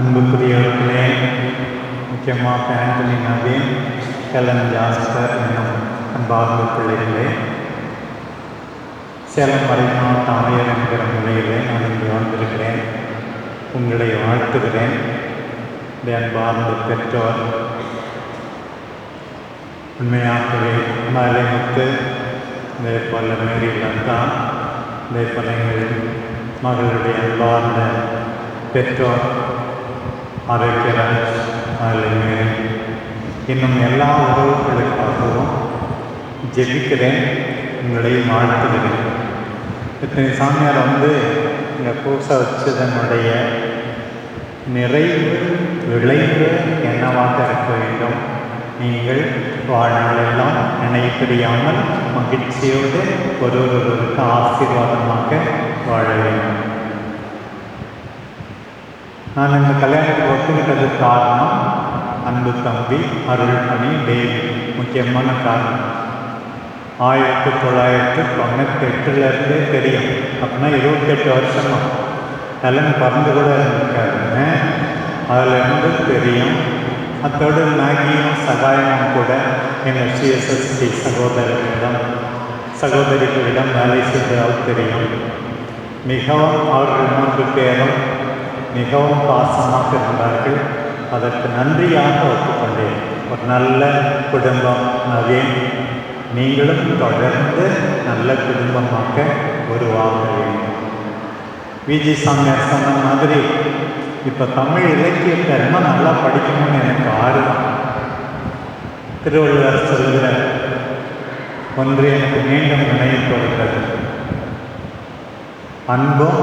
அன்புக்குரியவர்களே முக்கியமாக ஆண்டனி நவீன் ஹெலன் ஜாஸ்கர் என்னும் அன்பார்ந்த பிள்ளைகளே சேலம் மறைமாவட்ட ஆயர் என்கிற முறையிலே நான் இங்கே வந்திருக்கிறேன். உங்களை வாழ்த்துகிறேன். இந்த அன்பார்ந்த பெற்றோர் உண்மையாகவே மலைமுத்து இதே போல மேரி லதா இதே போல எங்கள் மகளுடைய அன்பார்ந்த பெற்றோர் ஆரோக்கியராஜ் மகளிர் இன்னும் எல்லா உறவுகளுக்காகவும் ஜெபிக்கிறேன். உங்களை வாழ்த்துகிறேன். இத்தனை சாமியார் வந்து இங்கே பூசை வச்சதனுடைய நிறைவு விளைவு என்னவாக இருக்க வேண்டும்? நீங்கள் வாழ்நாளெல்லாம் நினைப்பிடியாமல் மகிழ்ச்சியோடு ஒருவருக்கு ஆசீர்வாதமாக வாழ வேண்டும். நான் அந்த கல்யாணத்துக்கு ஒத்துக்கிட்டதுக்கு காரணம் அன்பு தம்பி அருள்மணி தேவி. முக்கியமான காரணம். ஆயிரத்தி தொள்ளாயிரத்தி தொண்ணூற்றி எட்டுலேருந்தே தெரியும். அப்படின்னா இருபத்தெட்டு வருஷமா. எல்லாம் பறந்து கூட இருந்திருக்காருங்க அதிலிருந்து தெரியும். அத்தோடு மேகியும் சகாயமும் கூட எங்கள் சிஎஸ்எஸ்டி சகோதரர்களிடம் சகோதரிகளிடம் வேலை செய்ததால் தெரியும். மிகவும் அவர்கள் மூன்று பேரும் மிகவும் பாசமாக இருந்தார்கள். அதற்கு நன்றியாக ஒப்புக்கொண்டேன். ஒரு நல்ல குடும்பம் நவீன் நீங்களும் தொடர்ந்து நல்ல குடும்பமாக உருவாக வேண்டும். விஜி சாமியார் சொன்ன மாதிரி இப்போ தமிழ் இலக்கியத்தை ரொம்ப நல்லா படிக்கணும்னு எனக்கு ஆர்வம். திருவள்ளுவர் சொல்கிற ஒன்று எனக்கு மீண்டும் நினைவு கொடுக்கிறது அன்பும்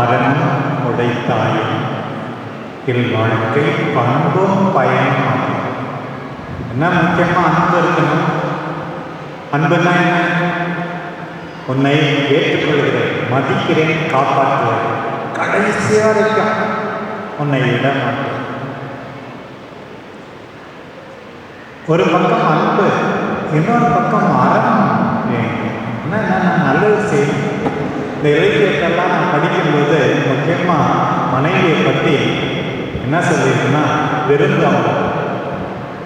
அறனும் உடைத்தாயும் இல் வாழ்க்கை பண்பும் பயனும். என்ன முக்கியமாக அன்பு இருக்கணும்? அன்புனா என்ன? உன்னை ஏற்றுக்கொள்கிறேன் மதிக்கிறேன் காப்பாற்றுவேன். கடைசியாக வரைக்கும் உன்னை விட மாட்டேன். ஒரு பக்கம் அன்பு இன்னொரு பக்கம் அறம் வேண்டும் என்ன நான் நல்லது செய்யும் இந்த இலக்கியத்தெல்லாம் நான் படிக்கும்போது முக்கியமாக மனைவியை பற்றி என்ன சொல்லியிருக்குன்னா விருந்தவங்க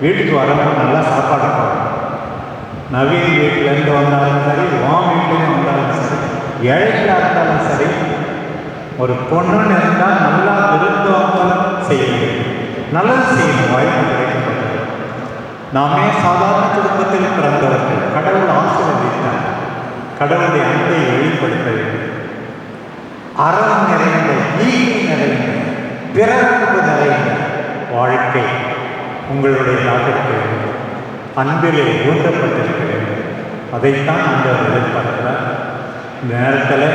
வீட்டுக்கு வரவங்க நல்லா சாப்பாடு போகணும் நவீன் வீட்டிலேருந்து வந்தாலும் சரி உன் வீட்டிலேருந்து வந்தாலும் சரி ஏழைகளாக இருந்தாலும் சரி ஒரு பொண்ணுன்னு இருந்தால் நல்லா விருந்தோம்பலம் செய்யணும் நல்லது செய்யணும் வாய்ப்பு கிடைக்கப்பட்டது. நாமே சாதாரண குடும்பத்தில் பிறந்தவர்கள் கடவுள் ஆசீர்வதித்தார். கடவுளுடைய அன்பை வெளிப்படுத்த வேண்டும். அறம் நிறைந்த நீதி நிறைந்த பிறப்பு நிறைந்த வாழ்க்கை உங்களுடைய நாட்டிற்கு அன்பிலே ஊட்டப்பட்டிருக்கிறது. அதைத்தான் அந்த எதிர்பார்க்கிறார். இந்த நேரத்தில்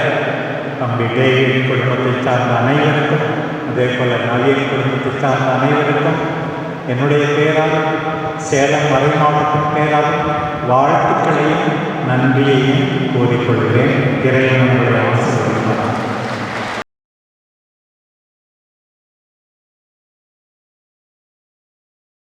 தம்பி டேவிட் குடும்பத்தை சார்ந்த அனைவருக்கும் அதே போல் நவீன் குடும்பத்தை சார்ந்த அனைவருக்கும் என்னுடைய பேரால் சேலம் மறை மாவட்டத்தின் பேரால் வாழ்த்துக்களையும் நன்றியையும் கூறிக்கொள்கிறேன். இறைவன் உங்களுடைய